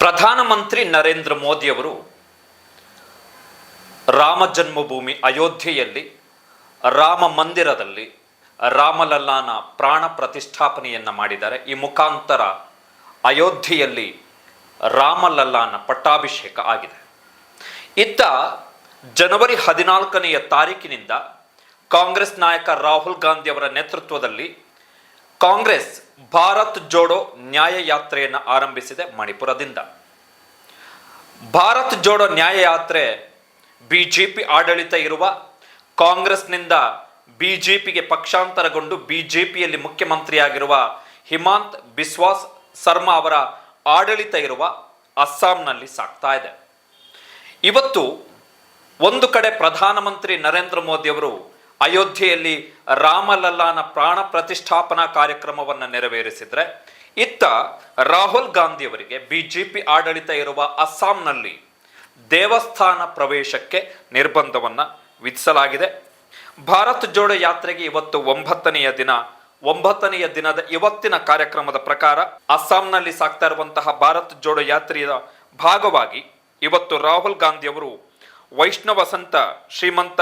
ಪ್ರಧಾನಮಂತ್ರಿ ನರೇಂದ್ರ ಮೋದಿಯವರು ರಾಮ ಜನ್ಮಭೂಮಿ ಅಯೋಧ್ಯೆಯಲ್ಲಿ ರಾಮ ಮಂದಿರದಲ್ಲಿ ರಾಮಲಲ್ಲಾನ ಪ್ರಾಣ ಪ್ರತಿಷ್ಠಾಪನೆಯನ್ನು ಮಾಡಿದ್ದಾರೆ. ಈ ಮುಖಾಂತರ ಅಯೋಧ್ಯೆಯಲ್ಲಿ ರಾಮಲಲ್ಲಾನ ಪಟ್ಟಾಭಿಷೇಕ ಆಗಿದೆ. ಇತ್ತ ಜನವರಿ ಹದಿನಾಲ್ಕನೆಯ ತಾರೀಕಿನಿಂದ ಕಾಂಗ್ರೆಸ್ ನಾಯಕ ರಾಹುಲ್ ಗಾಂಧಿ ಅವರ ನೇತೃತ್ವದಲ್ಲಿ ಕಾಂಗ್ರೆಸ್ ಭಾರತ್ ಜೋಡೋ ನ್ಯಾಯ ಯಾತ್ರೆಯನ್ನು ಆರಂಭಿಸಿದೆ ಮಣಿಪುರದಿಂದ. ಭಾರತ್ ಜೋಡೋ ನ್ಯಾಯ ಯಾತ್ರೆ ಬಿಜೆಪಿ ಆಡಳಿತ ಇರುವ ಕಾಂಗ್ರೆಸ್ನಿಂದ ಬಿಜೆಪಿಗೆ ಪಕ್ಷಾಂತರಗೊಂಡು ಬಿಜೆಪಿಯಲ್ಲಿ ಮುಖ್ಯಮಂತ್ರಿಯಾಗಿರುವ ಹಿಮಾಂತ್ ಬಿಸ್ವಾಸ್ ಸರ್ಮಾ ಅವರ ಆಡಳಿತ ಇರುವ ಅಸ್ಸಾಂನಲ್ಲಿ ಸಾಗ್ತಾ ಇದೆ. ಇವತ್ತು ಒಂದು ಕಡೆ ಪ್ರಧಾನಮಂತ್ರಿ ನರೇಂದ್ರ ಮೋದಿ ಅವರು ಅಯೋಧ್ಯೆಯಲ್ಲಿ ರಾಮಲಲ್ಲಾನ ಪ್ರಾಣ ಪ್ರತಿಷ್ಠಾಪನಾ ಕಾರ್ಯಕ್ರಮವನ್ನು ನೆರವೇರಿಸಿದ್ರೆ, ಇತ್ತ ರಾಹುಲ್ ಗಾಂಧಿ ಅವರಿಗೆ ಬಿಜೆಪಿ ಆಡಳಿತ ಇರುವ ಅಸ್ಸಾಂನಲ್ಲಿ ದೇವಸ್ಥಾನ ಪ್ರವೇಶಕ್ಕೆ ನಿರ್ಬಂಧವನ್ನು ವಿಧಿಸಲಾಗಿದೆ. ಭಾರತ್ ಜೋಡೋ ಯಾತ್ರೆಗೆ ಇವತ್ತು ಒಂಬತ್ತನೆಯ ದಿನ. ಒಂಬತ್ತನೆಯ ದಿನದ ಇವತ್ತಿನ ಕಾರ್ಯಕ್ರಮದ ಪ್ರಕಾರ ಅಸ್ಸಾಂನಲ್ಲಿ ಸಾಗ್ತಾ ಇರುವಂತಹ ಭಾರತ್ ಜೋಡೋ ಯಾತ್ರೆಯ ಭಾಗವಾಗಿ ಇವತ್ತು ರಾಹುಲ್ ಗಾಂಧಿಯವರು ವೈಷ್ಣವ ಸಂತ ಶ್ರೀಮಂತ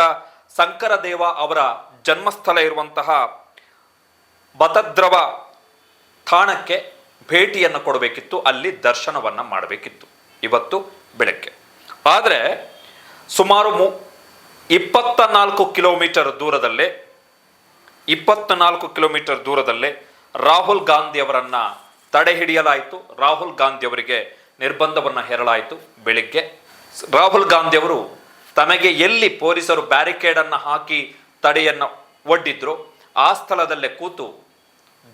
ಶಂಕರದೇವ ಅವರ ಜನ್ಮಸ್ಥಳ ಇರುವಂತಹ ಬತದ್ರವ ತಾಣಕ್ಕೆ ಭೇಟಿಯನ್ನು ಕೊಡಬೇಕಿತ್ತು, ಅಲ್ಲಿ ದರ್ಶನವನ್ನು ಮಾಡಬೇಕಿತ್ತು ಇವತ್ತು ಬೆಳಗ್ಗೆ. ಆದರೆ ಸುಮಾರು ಮು ಇಪ್ಪತ್ತ ನಾಲ್ಕು ಕಿಲೋಮೀಟರ್ ದೂರದಲ್ಲೇ ಇಪ್ಪತ್ತ ನಾಲ್ಕು ಕಿಲೋಮೀಟರ್ ದೂರದಲ್ಲೇ ರಾಹುಲ್ ಗಾಂಧಿ ಅವರನ್ನ ತಡೆ ಹಿಡಿಯಲಾಯಿತು. ರಾಹುಲ್ ಗಾಂಧಿಯವರಿಗೆ ನಿರ್ಬಂಧವನ್ನು ಹೇರಲಾಯಿತು ಬೆಳಿಗ್ಗೆ. ರಾಹುಲ್ ಗಾಂಧಿ ಅವರು ತಮಗೆ ಎಲ್ಲಿ ಪೊಲೀಸರು ಬ್ಯಾರಿಕೇಡ್ ಅನ್ನು ಹಾಕಿ ತಡೆಯನ್ನು ಒಡ್ಡಿದ್ರು, ಆ ಸ್ಥಳದಲ್ಲೇ ಕೂತು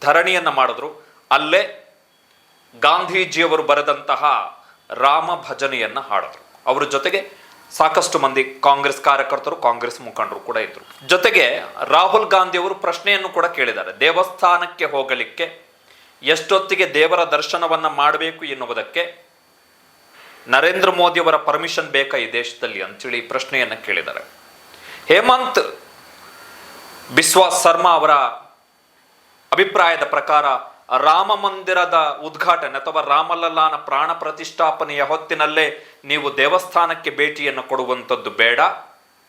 ಧರಣಿಯನ್ನು ಮಾಡಿದ್ರು. ಅಲ್ಲೇ ಗಾಂಧೀಜಿಯವರು ಬರೆದಂತಹ ರಾಮ ಭಜನೆಯನ್ನು ಹಾಡಿದ್ರು. ಅವರ ಜೊತೆಗೆ ಸಾಕಷ್ಟು ಮಂದಿ ಕಾಂಗ್ರೆಸ್ ಕಾರ್ಯಕರ್ತರು, ಕಾಂಗ್ರೆಸ್ ಮುಖಂಡರು ಕೂಡ ಇದ್ರು. ಜೊತೆಗೆ ರಾಹುಲ್ ಗಾಂಧಿ ಅವರು ಪ್ರಶ್ನೆಯನ್ನು ಕೂಡ ಕೇಳಿದ್ದಾರೆ. ದೇವಸ್ಥಾನಕ್ಕೆ ಹೋಗಲಿಕ್ಕೆ ಎಷ್ಟೊತ್ತಿಗೆ ದೇವರ ದರ್ಶನವನ್ನ ಮಾಡಬೇಕು ಎನ್ನುವುದಕ್ಕೆ ನರೇಂದ್ರ ಮೋದಿ ಅವರ ಪರ್ಮಿಷನ್ ಬೇಕಾ ಈ ದೇಶದಲ್ಲಿ ಅಂತೇಳಿ ಪ್ರಶ್ನೆಯನ್ನು ಕೇಳಿದ್ದಾರೆ. ಹೇಮಂತ್ ಬಿಸ್ವಾಸ್ ಶರ್ಮಾ ಅವರ ಅಭಿಪ್ರಾಯದ ಪ್ರಕಾರ ರಾಮ ಮಂದಿರದ ಉದ್ಘಾಟನೆ ಅಥವಾ ರಾಮಲಲ್ಲಾನ ಪ್ರಾಣ ಪ್ರತಿಷ್ಠಾಪನೆಯ ಹೊತ್ತಿನಲ್ಲೇ ನೀವು ದೇವಸ್ಥಾನಕ್ಕೆ ಭೇಟಿಯನ್ನು ಕೊಡುವಂಥದ್ದು ಬೇಡ,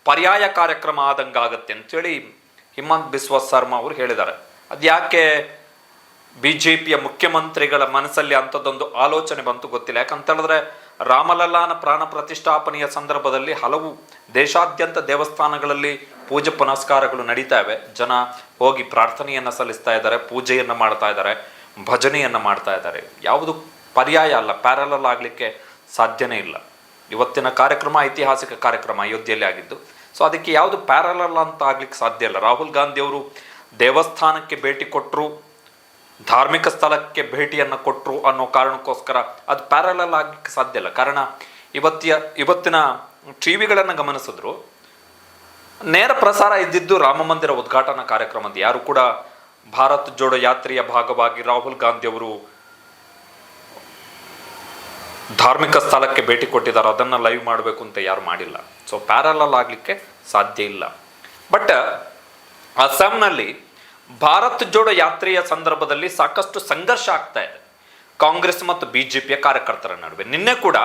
ಪರ್ಯಾಯ ಕಾರ್ಯಕ್ರಮ ಆದಂಗಾಗತ್ತೆ ಅಂತೇಳಿ ಹಿಮಂತ್ ಬಿಸ್ವಾಸ್ ಶರ್ಮಾ ಅವರು ಹೇಳಿದ್ದಾರೆ. ಅದ್ಯಾಕೆ ಬಿ ಜೆ ಪಿಯ ಮುಖ್ಯಮಂತ್ರಿಗಳ ಮನಸ್ಸಲ್ಲಿ ಅಂಥದ್ದೊಂದು ಆಲೋಚನೆ ಬಂತು ಗೊತ್ತಿಲ್ಲ. ಯಾಕಂತ ಹೇಳಿದ್ರೆ ರಾಮಲಲ್ಲಾನ ಪ್ರಾಣ ಪ್ರತಿಷ್ಠಾಪನೆಯ ಸಂದರ್ಭದಲ್ಲಿ ಹಲವು ದೇಶಾದ್ಯಂತ ದೇವಸ್ಥಾನಗಳಲ್ಲಿ ಪೂಜೆ ಪುನಸ್ಕಾರಗಳು ನಡೀತಾ ಇವೆ. ಜನ ಹೋಗಿ ಪ್ರಾರ್ಥನೆಯನ್ನು ಸಲ್ಲಿಸ್ತಾ ಇದ್ದಾರೆ, ಪೂಜೆಯನ್ನು ಮಾಡ್ತಾ ಇದ್ದಾರೆ, ಭಜನೆಯನ್ನು ಮಾಡ್ತಾ ಇದ್ದಾರೆ. ಯಾವುದು ಪರ್ಯಾಯ ಅಲ್ಲ ಪ್ಯಾರಲಲ್ ಆಗಲಿಕ್ಕೆ ಸಾಧ್ಯನೇ ಇಲ್ಲ. ಇವತ್ತಿನ ಕಾರ್ಯಕ್ರಮ ಐತಿಹಾಸಿಕ ಕಾರ್ಯಕ್ರಮ ಅಯೋಧ್ಯೆಯಲ್ಲಿ ಆಗಿದ್ದು, ಸೊ ಅದಕ್ಕೆ ಯಾವುದು ಪ್ಯಾರಲಲ್ ಅಂತ ಆಗ್ಲಿಕ್ಕೆ ಸಾಧ್ಯ ಇಲ್ಲ. ರಾಹುಲ್ ಗಾಂಧಿ ಅವರು ದೇವಸ್ಥಾನಕ್ಕೆ ಭೇಟಿ ಕೊಟ್ಟರು ಧಾರ್ಮಿಕ ಸ್ಥಳಕ್ಕೆ ಭೇಟಿಯನ್ನು ಕೊಟ್ಟರು ಅನ್ನೋ ಕಾರಣಕ್ಕೋಸ್ಕರ ಅದು ಪ್ಯಾರಲಲ್ ಆಗಲಿಕ್ಕೆ ಸಾಧ್ಯ ಇಲ್ಲ. ಕಾರಣ ಇವತ್ತಿಯ, ಇವತ್ತಿನ ಟಿ ವಿಗಳನ್ನು ಗಮನಿಸಿದ್ರು. ನೇರ ಪ್ರಸಾರ ಇದ್ದಿದ್ದು ರಾಮ ಮಂದಿರ ಉದ್ಘಾಟನಾ ಕಾರ್ಯಕ್ರಮದ ಯಾರು ಕೂಡ ಭಾರತ್ ಜೋಡೋ ಯಾತ್ರೆಯ ಭಾಗವಾಗಿ ರಾಹುಲ್ ಗಾಂಧಿ ಅವರು ಧಾರ್ಮಿಕ ಸ್ಥಳಕ್ಕೆ ಭೇಟಿ ಕೊಟ್ಟಿದ್ದಾರೆ. ಅದನ್ನು ಲೈವ್ ಮಾಡಬೇಕು ಅಂತ ಯಾರು ಮಾಡಿಲ್ಲ. ಸೊ ಪ್ಯಾರಲಲ್ ಆಗಲಿಕ್ಕೆ ಸಾಧ್ಯ ಇಲ್ಲ. ಬಟ್ ಅಸ್ಸಾಂನಲ್ಲಿ ಭಾರತ್ ಜೋಡೋ ಯಾತ್ರೆಯ ಸಂದರ್ಭದಲ್ಲಿ ಸಾಕಷ್ಟು ಸಂಘರ್ಷ ಆಗ್ತಾ ಇದೆ. ಕಾಂಗ್ರೆಸ್ ಮತ್ತು ಬಿ ಜೆ ಪಿಯ ಕಾರ್ಯಕರ್ತರ ನಡುವೆ. ನಿನ್ನೆ ಕೂಡ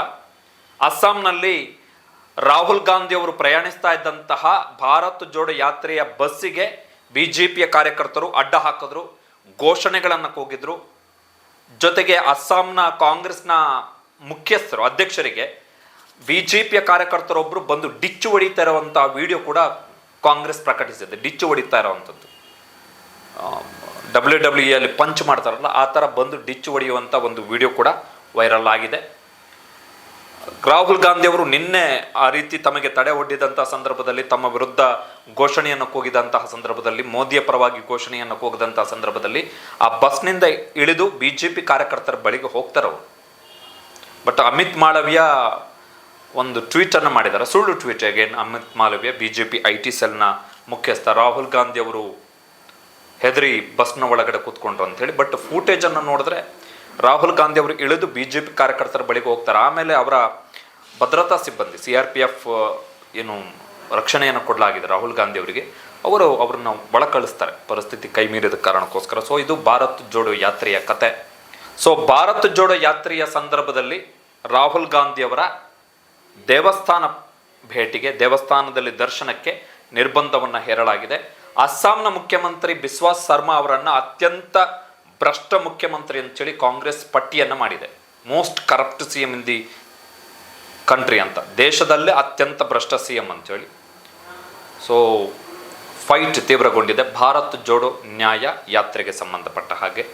ಅಸ್ಸಾಂನಲ್ಲಿ ರಾಹುಲ್ ಗಾಂಧಿ ಅವರು ಪ್ರಯಾಣಿಸ್ತಾ ಇದ್ದಂತಹ ಭಾರತ್ ಜೋಡೋ ಯಾತ್ರೆಯ ಬಸ್ಸಿಗೆ ಬಿ ಜೆ ಪಿಯ ಕಾರ್ಯಕರ್ತರು ಅಡ್ಡ ಹಾಕಿದ್ರು, ಘೋಷಣೆಗಳನ್ನು ಕೂಗಿದ್ರು. ಜೊತೆಗೆ ಅಸ್ಸಾಂನ ಕಾಂಗ್ರೆಸ್ನ ಮುಖ್ಯಸ್ಥರು, ಅಧ್ಯಕ್ಷರಿಗೆ ಬಿ ಜೆ ಪಿಯ ಕಾರ್ಯಕರ್ತರೊಬ್ಬರು ಬಂದು ಡಿಚ್ಚು ಹೊಡಿತಾ ಇರುವಂತಹ ವಿಡಿಯೋ ಕೂಡ ಕಾಂಗ್ರೆಸ್ ಪ್ರಕಟಿಸಿದೆ. ಡಿಚ್ಚು ಹೊಡಿತಾ ಇರುವಂಥದ್ದು ಡಬ್ಲ್ಯೂ ಡಬ್ಲ್ಯೂ ಅಲ್ಲಿ ಪಂಚ್ ಮಾಡ್ತಾರಲ್ಲ, ಆ ಥರ ಬಂದು ಡಿಚ್ಚು ಹೊಡೆಯುವಂಥ ಒಂದು ವಿಡಿಯೋ ಕೂಡ ವೈರಲ್ ಆಗಿದೆ. ರಾಹುಲ್ ಗಾಂಧಿ ಅವರು ನಿನ್ನೆ ಆ ರೀತಿ ತಮಗೆ ತಡೆ ಒಡ್ಡಿದಂತಹ ಸಂದರ್ಭದಲ್ಲಿ ತಮ್ಮ ವಿರುದ್ಧ ಘೋಷಣೆಯನ್ನು ಕೂಗಿದಂತಹ ಸಂದರ್ಭದಲ್ಲಿ, ಮೋದಿಯ ಪರವಾಗಿ ಘೋಷಣೆಯನ್ನು ಕೂಗಿದಂತಹ ಸಂದರ್ಭದಲ್ಲಿ ಆ ಬಸ್ನಿಂದ ಇಳಿದು ಬಿ ಜೆ ಪಿ ಕಾರ್ಯಕರ್ತರ ಬಳಿಗೆ ಹೋಗ್ತಾರವರು ಬಟ್ ಅಮಿತ್ ಮಾಳವಿಯ ಒಂದು ಟ್ವೀಟ್ ಅನ್ನು ಮಾಡಿದ್ದಾರೆ. ಸುಳ್ಳು tweet again Amit Malviya BJP I T ಸೆಲ್ನ ಮುಖ್ಯಸ್ಥ. ರಾಹುಲ್ ಗಾಂಧಿ ಅವರು ಹೆದರಿ ಬಸ್ನ ಒಳಗಡೆ ಕೂತ್ಕೊಂಡ್ರು ಅಂತೇಳಿ ಬಟ್ ಫೂಟೇಜನ್ನು ನೋಡಿದ್ರೆ ರಾಹುಲ್ ಗಾಂಧಿ ಅವರು ಇಳಿದು ಬಿ ಜೆ ಪಿ ಕಾರ್ಯಕರ್ತರ ಬಳಿಗೆ ಹೋಗ್ತಾರೆ. ಆಮೇಲೆ ಅವರ ಭದ್ರತಾ ಸಿಬ್ಬಂದಿ ಸಿ ಆರ್ ಪಿ ಎಫ್ ಏನು ರಕ್ಷಣೆಯನ್ನು ಕೊಡಲಾಗಿದೆ ರಾಹುಲ್ ಗಾಂಧಿ ಅವರಿಗೆ. ಅವರು ಅವ್ರನ್ನ ಒಳ ಕಳಿಸ್ತಾರೆ ಪರಿಸ್ಥಿತಿ ಕೈ ಮೀರಿದ ಕಾರಣಕ್ಕೋಸ್ಕರ. ಸೊ ಇದು ಭಾರತ್ ಜೋಡೋ ಯಾತ್ರೆಯ ಕತೆ. ಸೊ ಭಾರತ್ ಜೋಡೋ ಯಾತ್ರೆಯ ಸಂದರ್ಭದಲ್ಲಿ ರಾಹುಲ್ ಗಾಂಧಿ ಅವರ ದೇವಸ್ಥಾನ ಭೇಟಿಗೆ, ದೇವಸ್ಥಾನದಲ್ಲಿ ದರ್ಶನಕ್ಕೆ ನಿರ್ಬಂಧವನ್ನು ಹೇರಲಾಗಿದೆ. ಅಸ್ಸಾಂನ ಮುಖ್ಯಮಂತ್ರಿ ಬಿಸ್ವಾಸ್ ಶರ್ಮಾ ಅವರನ್ನು ಅತ್ಯಂತ ಭ್ರಷ್ಟ ಮುಖ್ಯಮಂತ್ರಿ ಅಂತೇಳಿ ಕಾಂಗ್ರೆಸ್ ಪಟ್ಟಿಯನ್ನು ಮಾಡಿದೆ. Most corrupt C M in the country ಅಂತ. ದೇಶದಲ್ಲೇ ಅತ್ಯಂತ ಭ್ರಷ್ಟ ಸಿ ಎಂ ಅಂತೇಳಿ. ಸೊ ಫೈಟ್ ತೀವ್ರಗೊಂಡಿದೆ. ಭಾರತ್ ಜೋಡೋ ನ್ಯಾಯ ಯಾತ್ರೆಗೆ ಸಂಬಂಧಪಟ್ಟ ಹಾಗೆ.